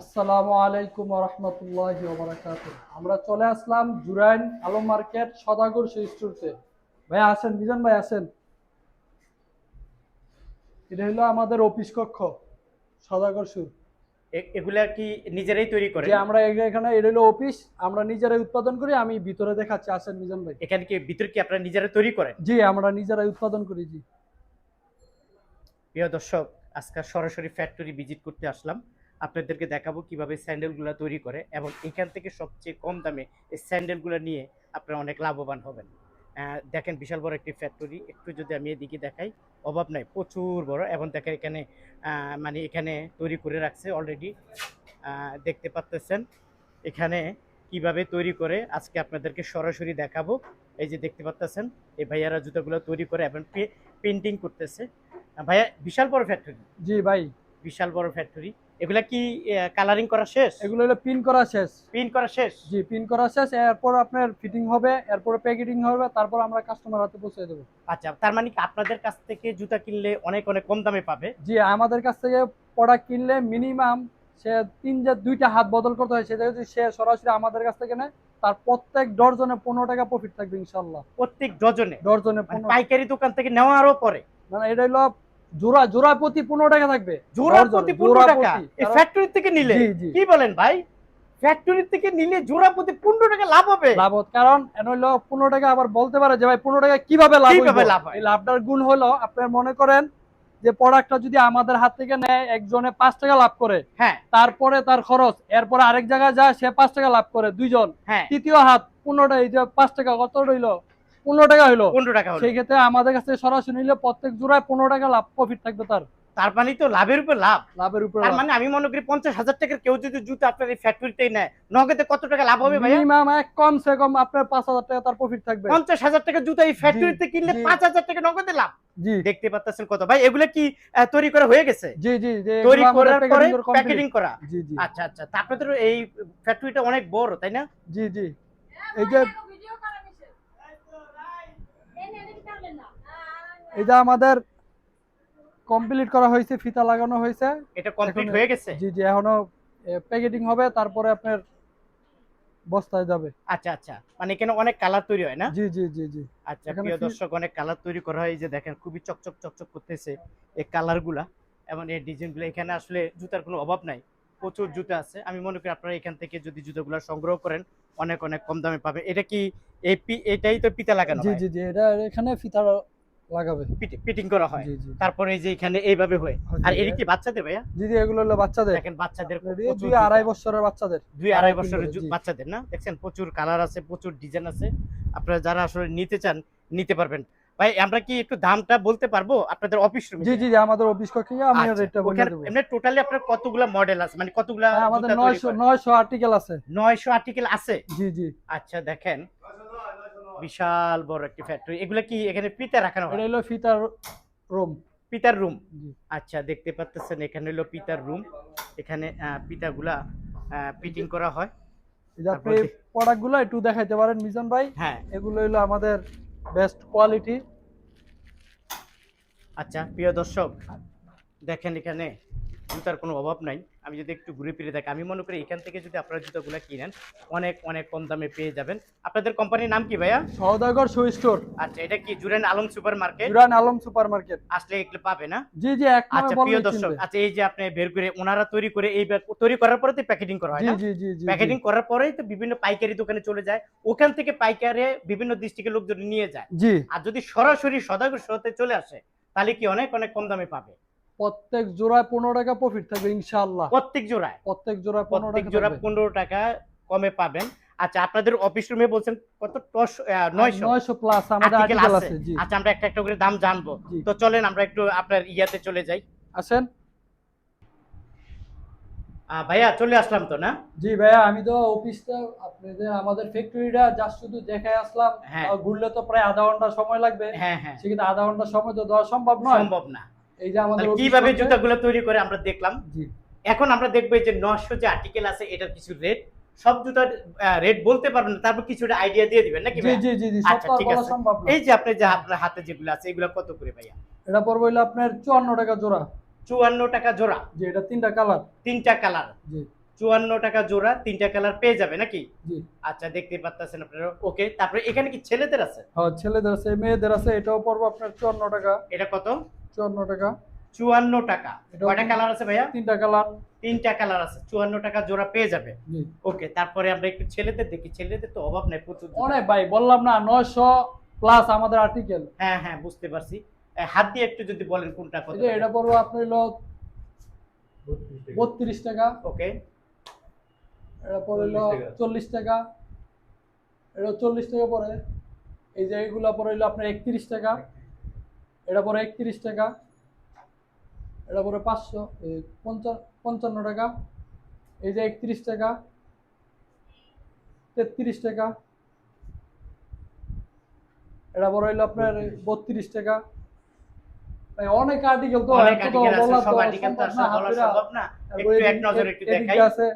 আসসালামু আলাইকুম রহমতুল্লাহ আমরা চলে আসলাম জুরাইন আলম মার্কেট সদাগর স্টোরতে। ভাই আসেন বিজন ভাই আসেন এটা হলো আমাদের অফিস কক্ষ সদাগর সুর। এগুলা কি নিজেরাই তৈরি করে যে আমরা এখানে এটা হলো অফিস আমরা নিজেরাই উৎপাদন করি আমি ভিতরে দেখাচ্ছি। আসেন বিজন ভাই? এখানে কি ভিতর কি আপনারা নিজেরা তৈরি করেন? জি আমরা নিজেরাই উৎপাদন করি জি। প্রিয় দর্শক আজকে সরাসরি ফ্যাক্টরি ভিজিট করতে আসলাম। আপনাদেরকে দেখাবো কীভাবে স্যান্ডেলগুলো তৈরি করে এবং এখান থেকে সবচেয়ে কম দামে এই স্যান্ডেলগুলো নিয়ে আপনারা অনেক লাভবান হবেন। দেখেন বিশাল বড় একটি ফ্যাক্টরি একটু যদি আমি এদিকে দেখাই অভাব নাই প্রচুর বড় এবং দেখেন এখানে মানে এখানে তৈরি করে রাখছে অলরেডি দেখতে পাচ্তেছেন এখানে কীভাবে তৈরি করে আজকে আপনাদেরকে সরাসরি দেখাবো। এই যে দেখতে পাচ্তেছেন এই ভাইয়ারা জুতাগুলো তৈরি করে এবং পেন্টিং করতেছে। ভাইয়া বিশাল বড় ফ্যাক্টরি জি ভাই। বিশাল বড় ফ্যাক্টরি এগুলা কি কালারিং করা শেষ? এগুলো হলো পিন করা শেষ। প্রিন্ট করা শেষ? জি পিন করা শেষ। এরপর আপনার ফিটিং হবে এরপর প্যাকেটিং হবে তারপর আমরা কাস্টমার হাতে পৌঁছে দেবো। আচ্ছা তার মানে কি আপনাদের কাছ থেকে জুতা কিনলে অনেক অনেক কম দামে পাবে? জি আমাদের কাছ থেকে প্রোডাক্ট কিনলে মিনিমাম সে তিন যে দুইটা হাত বদল করতে হয়। সেটা যদি সে সরাসরি আমাদের কাছ থেকে নেয় তার প্রত্যেক ডর্জনে পনেরো টাকা প্রফিট থাকবে ইনশাল্লাহ প্রত্যেক ডজনে? ডর্জনে মানে পাইকারি দোকান থেকে নেওয়া নেওয়ারও পরে? মানে এটা হলো জোড়া জোড়া প্রতি পনেরো টাকা থাকবে। জোড়া প্রতি জোড়া পনেরো টাকা? এই ফ্যাক্টরি থেকে নিলে কি বলেন ভাই? ফ্যাক্টরি থেকে নিলে জোড়া প্রতি পনেরো টাকা লাভ হবে? লাভ কারণ এন টাকা আবার বলতে পারে যে ভাই পনেরো টাকা কীভাবে লাভ হয়? এই লাভটার গুণ হলো আপনার মনে করেন যে প্রোডাক্টটা যদি আমাদের হাত থেকে নেয় একজনে পাঁচ টাকা লাভ করে হ্যাঁ। তারপরে তার খরচ এরপরে আরেক জায়গায় যায় সে পাঁচ টাকা লাভ করে দুইজন। হ্যাঁ। তৃতীয় হাত পনেরো টাকা এই যে পাঁচ টাকা কত হইল পনেরো টাকা হইল। পনেরো টাকা হলো। সেই ক্ষেত্রে আমাদের কাছে সরাসরি নিলে প্রত্যেক জোড়ায় পনেরো টাকা লাভ প্রফিট থাকবে তার। তার মানে তো লাভের উপর লাভ। লাভের উপরে তার মানে আমি মনে করি পঞ্চাশ হাজার টাকার কেউ যদি জুতো আপনার এই ফ্যাক্টরিতেই নেয় নগদে কত টাকা লাভ হবে ভাইয়া? মিনিমাম কমসে কম আপনার পাঁচ হাজার টাকা তার প্রফিট থাকবে। পঞ্চাশ হাজার টাকা জুতো এই ফ্যাক্টরিতে কিনলে। পাঁচ হাজার টাকা নগদে লাভ। জি। দেখতে পাচ্ছেন কত। ভাই এগুলো কি তৈরি করা হয়ে গেছে? জি জি তৈরি করার পরে প্যাকেজিং করা। জি জি। আচ্ছা আচ্ছা। তা আপনাদের এই ফ্যাক্টরিটা অনেক বড় তাই না? জি জি। এই যে এটা আমাদের কমপ্লিট করা হয়েছে ফিতা লাগানো হয়েছে। এটা কমপ্লিট হয়ে গেছে? জি জি এখনও প্যাকেটিং হবে তারপরে আপনার বস্তায় যাবে। আচ্ছা আচ্ছা। মানে এখানে অনেক কালার তৈরি হয় না? জি জি জি জি। আচ্ছা প্রিয় দর্শক অনেক কালার তৈরি করা হয় এই যে দেখেন খুবই চকচক চকচক করতেছে এই কালারগুলা এবং এই ডিজাইনগুলো এখানে আসলে জুতার কোনো অভাব নাই। প্রচুর জুতা আছে। আমি মনে করি আপনারা এখান থেকে যদি জুতোগুলো সংগ্রহ করেন অনেক অনেক কম দামে পাবেন। এটা কি এই এটাই তো পিতা লাগানো জি জি জি এটা এখানে ফিতা লাগাবে। ফিটিং করা হয়। তারপরে এই যে এখানে এইভাবে হয়। আর জি, এটা কি বাচ্চাদের ভাইয়া? জি এগুলো হলো বাচ্চাদের। দেখেন বাচ্চাদের দুই আড়াই বছরের বাচ্চাদের। দুই আড়াই বছরের। বাচ্চাদের না? দেখছেন প্রচুর কালার আছে প্রচুর ডিজাইন আছে। আপনারা যারা আসলে নিতে চান নিতে পারবেন। ভাই আমরা কি একটু দামটা বলতে পারব? আপনাদের অফিস রুমে জি জি আমাদের অফিস কক্ষে আমি রেটটা বলে দেবো। এমনি টোটালি আপনার কতগুলা মডেল আছে? মানে কতগুলা হ্যাঁ, আমাদের নয়শো নয়শো আর্টিকেল আছে। নয়শো আর্টিকেল আছে? জি জি। আচ্ছা দেখেন। বিশাল বড় একটি ফ্যাক্টরি এগুলা কি এখানে পিতা রাখানো এটা হয় হলো ফিতার রুম। পিতার রুম? আচ্ছা দেখতে পাচ্ছেন এখানে হলো পিতার রুম। এখানে পিতাগুলা ফিটিং করা হয়। আপনি প্রোডাক্টগুলো একটু দেখাইতে পারেন মিজান ভাই। হ্যাঁ। এগুলো হলো আমাদের বেস্ট কোয়ালিটি আচ্ছা প্রিয় দর্শক দেখেন এখানে জুতার কোনো অভাব নাই। আমি যদি একটু ঘুরে ফিরে দেখি আমি মনে করি এখান থেকে যদি আপনারা জুতাগুলো কিনেন অনেক অনেক কম দামে পেয়ে যাবেন। আপনাদের কোম্পানির নাম কি ভাইয়া? Saudagar shoe store. আচ্ছা এটা কি Jurain Alam super market Jurain Alam super market আসলে এগুলো পাবে না? জি জি এক আচ্ছা প্রিয় দর্শক আচ্ছা এই যে আপনি বের করে ওনারা তৈরি করে এই তৈরি করার পরে তো প্যাকেটিং করা হয় না? জি জি জি প্যাকেটিং করার পরেই তো বিভিন্ন পাইকারি দোকানে চলে যায়। ওখান থেকে পাইকারে বিভিন্ন ডিস্ট্রিক্টের লোকজন নিয়ে যায়। জি। আর যদি সরাসরি সদাগর শোতে চলে আসে তাহলে কি অনেক অনেক কম দামে পাবে? প্রত্যেক জোড়ায় পনেরো টাকা প্রফিট থাকবে ইনশাআল্লাহ। প্রত্যেক জোড়ায়? প্রত্যেক জোড়ায় পনেরো প্রত্যেক টাকা জোড়া পনেরো টাকা কমে পাবেন। আচ্ছা আপনাদের অফিস রুমে বলছেন কত? নয়শো? প্লাস আমাদের আর্টিকেল আছে। আচ্ছা আমরা একটা একটা করে দাম জানব। তো চলেন আমরা একটু আপনার ইয়াতে চলে যাই। আসেন। ভাইয়া চলে আসলাম তো না? জি ভাইয়া আমি তো অফিসটা আপনাদের আমাদের ফ্যাক্টরিটা জাস্ট শুধু দেখে আসলাম। হ্যাঁ। ঘুরলে তো প্রায় আধা ঘণ্টা সময় লাগবে। হ্যাঁ হ্যাঁ। সেক্ষেত্রে আধা ঘণ্টা সময় তো দেওয়া সম্ভব নয়। সম্ভব না। এই যে আমাদের কীভাবে জুতাগুলো তৈরি করে আমরা দেখলাম। এখন আমরা দেখব যে নশো যে আর্টিকেল আছে এটার কিছু রেট সব জুতার রেট বলতে পারবেন না তারপর কিছুটা আইডিয়া দিয়ে দিবেন নাকি জি জি জি জি আচ্ছা, ঠিক আছে। এই যে আপনি যে আপনার হাতে যেগুলো আছে এগুলো কত করে ভাইয়া? এটা পড়বে হলো আপনার চুয়ান্ন টাকা জোড়া। চুয়ান্ন টাকা জোড়া। যে এটা তিনটা কালার। তিনটা কালার। জি। চুয়ান্ন টাকা জোড়া তিনটা কালার পেয়ে যাবে নাকি? জি। আচ্ছা দেখতে পাচ্ছেন আপনারা ওকে তারপরে এখানে কি ছেলেদের আছে? হ্যাঁ ছেলেদের আছে মেয়েদের আছে এটাও পড়ব আপনার চুয়ান্ন টাকা। এটা কত? চুয়ান্ন টাকা। চুয়ান্ন টাকা। কয়টা কালার আছে ভাইয়া? তিনটা কালার তিনটা কালার আছে। চুয়ান্ন টাকা জোড়া পেয়ে যাবে। জি। ওকে তারপরে আমরা একটু ছেলেদের দেখি। ছেলেদের তো অভাব নাই প্রচুর অনেক ভাই বললাম না নয়শো প্লাস আমাদের আর্টিকেল হ্যাঁ হ্যাঁ বুঝতে পারছি। হাত দিয়ে একটু যদি বলেন কোনটা কত এটা পড়ব আপনার হলো বত্রিশ টাকা। ওকে। এটা পরে হলো 40 টাকা। চল্লিশ টাকা। এটা চল্লিশ টাকা পরে এই যে এগুলা পরে হলো আপনার একত্রিশ টাকা। এটা পরে একত্রিশ টাকা। এটা পরে পাঁচশো পঞ্চান্ন টাকা। এই যে একত্রিশ টাকা তেত্রিশ টাকা। এটা পরে হইল আপনার বত্রিশ টাকা। অনেক আর্টিকেল তো আছে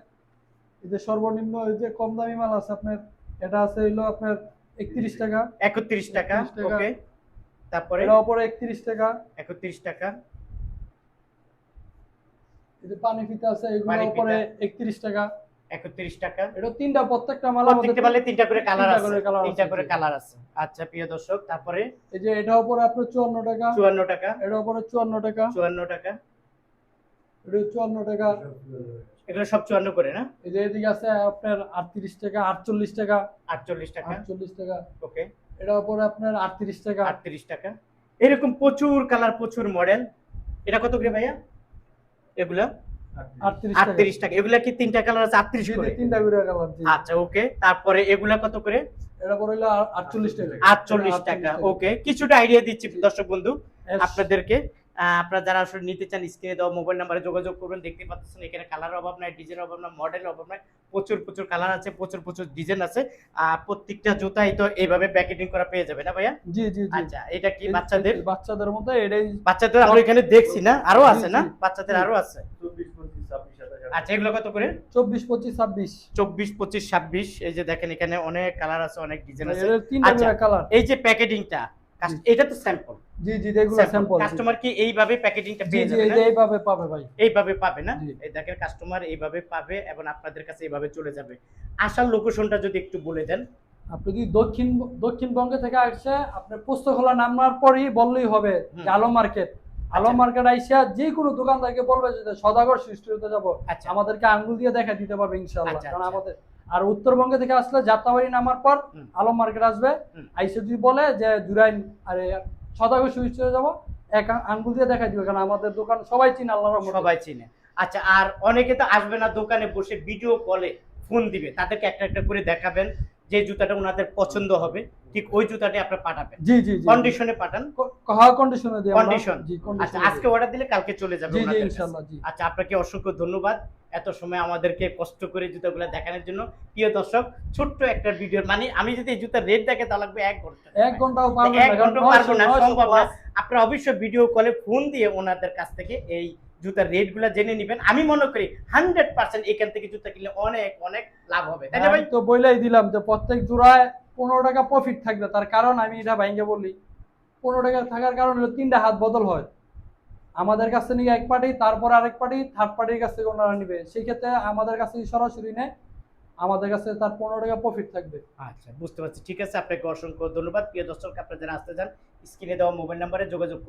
এই যে সর্বনিম্ন এই যে কম দামি মাল আছে আপনার এটা আছে হইল আপনার একত্রিশ টাকা। একত্রিশ টাকা 31 টাকা। ওকে। তারপরে? এটা উপরে একত্রিশ টাকা। একত্রিশ টাকা। এই যে পানি ফিতা আছে এগুলো উপরে ফিতা। একত্রিশ টাকা। একত্রিশ টাকা। এটা তিনটা প্রত্যেকটা মাল প্রত্যেকটা মালে তিনটা করে কালার আছে। তিনটা করে কালার আছে। আচ্ছা প্রিয় দর্শক তারপরে? এই যে এটা উপরে আপনার চুয়ান্ন টাকা। চুয়ান্ন টাকা। এটা উপরে চুয়ান্ন টাকা। চুয়ান্ন টাকা। এটা চুয়ান্ন টাকা। এগুলো সব চুয়ান্ন করে না? এই যে এদিকে আছে আপনার আটত্রিশ টাকা আটচল্লিশ টাকা। আটচল্লিশ টাকা। আটচল্লিশ টাকা। ওকে। এটা উপরে আপনার আটত্রিশ টাকা। আটত্রিশ টাকা। এরকম প্রচুর কালার প্রচুর মডেল। এটা কত করে ভাইয়া? এগুলা? আটত্রিশ টাকা। টাকা। এগুলা কি তিনটা কালার আছে? আটত্রিশ করে? তিনটা করে কালার আচ্ছা ওকে। তারপরে এগুলা কত করে? এটা হইল আটচল্লিশ টাকা। আটচল্লিশ টাকা ওকে। কিছুটা আইডিয়া দিচ্ছি দর্শক বন্ধু আপনাদেরকে। আপনারা যারা আসলে নিতে চান স্ক্রিনে দেওয়া মোবাইল নাম্বারে যোগাযোগ করবেন দেখতে পাচ্ছেন এখানে কালার অভাব নাই ডিজাইন অভাব নাই মডেল অভাব নাই প্রচুর প্রচুর কালার আছে প্রচুর প্রচুর ডিজাইন আছে আহ, প্রত্যেকটা জুতাই তো এইভাবে প্যাকেটিং করা পেয়ে যাবে না ভাইয়া? জি জি জি। আচ্ছা এটা কি বাচ্চাদের? বাচ্চাদের মধ্যে এটাই বাচ্চাদের আমরা এখানে দেখছি না আরও আছে না? বাচ্চাদের আরও আছে? আচ্ছা এগুলো কত করে? চব্বিশ পঁচিশ ছাব্বিশ। চব্বিশ পঁচিশ ছাব্বিশ এই যে দেখেন এখানে অনেক কালার আছে অনেক ডিজাইন আছে। আচ্ছা। কালার এই যে প্যাকেটিংটা এটা তো স্যাম্পল জি জি এগুলো স্যাম্পল কাস্টমার কি এইভাবে প্যাকেটিংটা জি পেয়ে যাবে না? এইভাবে পাবে ভাই। এইভাবে পাবে না? এই দেখেন কাস্টমার এইভাবে পাবে এবং আপনাদের কাছে এইভাবে চলে যাবে। আসার লোকেশনটা যদি একটু বলে দেন। আপনি যদি দক্ষিণ দক্ষিণবঙ্গ থেকে আসছে আপনার পুস্তকলা নামার পরই বললেই হবে যে আলো মার্কেট। আলো আচ্ছা। মার্কেট আইসা যে কোনো দোকানদারকে বলবে যে সদাগর সৃষ্টিতে যাব। আচ্ছা। আমাদেরকে আঙ্গুল দিয়ে দেখা দিতে পারবে ইনশাআল্লাহ। আচ্ছা, কারণ আচ্ছা। আমাদের আর উত্তরবঙ্গে থেকে আসলে যাত্রাবাড়ি নামার পর হুম। আলো মার্কেট আসবে। আইসে যদি বলে যে জুরাইন আরে সদাগর সৃষ্টিতে যাব। এক আঙ্গুল দিয়ে দেখাই দিবে, কারণ আমাদের দোকান সবাই চিনে আল্লাহর রহমতে। সবাই চিনে। আচ্ছা আর অনেকে তো আসবে না দোকানে বসে ভিডিও কলে ফোন দিবে। তাদেরকে একটা একটা করে দেখাবেন। যে জুতাটা ওনাদের পছন্দ হবে ঠিক ওই জুতাটাই আপনি পাঠাবেন। জি জি কন্ডিশনে পাঠান। হওয়া কন্ডিশনে দিই? জি আচ্ছা কন্ডিশন আজকে অর্ডার দিলে কালকে চলে যাবে জি জি ওনাদের ইনশাআল্লাহ জি। আচ্ছা আপনাকে অসংখ্য ধন্যবাদ এত সময় আমাদেরকে কষ্ট করে জুতাগুলো দেখানোর জন্য। প্রিয় দর্শক ছোট্ট একটা ভিডিও মানে আমি যদি এই জুতার রেট দেখে তা লাগবে এক ঘণ্টা। এক ঘন্টাও পারবেন এক না, কারণ ঘণ্টা পারব না, সম্ভব না। আপনারা অবশ্যই ভিডিও কলে ফোন দিয়ে ওনাদের কাছ থেকে এই জুতার রেটগুলো জেনে নেবেন। আমি মনে করি হান্ড্রেড পার্সেন্ট এখান থেকে জুতা কিনলে অনেক অনেক লাভ হবে। তাই না ভাই? তো বইলাই দিলাম যে প্রত্যেক জোড়ায় পনেরো টাকা প্রফিট থাকবে। তার কারণ আমি এটা ভাইঙ্গে বলি পনেরো টাকা থাকার কারণ হলো তিনটা হাত বদল হয়। আমাদের কাছে নিয়ে এক পার্টি তারপর আরেক পার্টি থার্ড পার্টির কাছ থেকে ওনারা নিবে। সেই ক্ষেত্রে আমাদের কাছে সরাসরি নেয় আমাদের কাছে তার পনেরো টাকা প্রফিট থাকবে। আচ্ছা বুঝতে পারছি। ঠিক আছে আপনাকে অসংখ্য ধন্যবাদ। প্রিয় দর্শক আপনারা যারা আসতে চান স্ক্রিনে দেওয়া মোবাইল নাম্বারে যোগাযোগ করুন।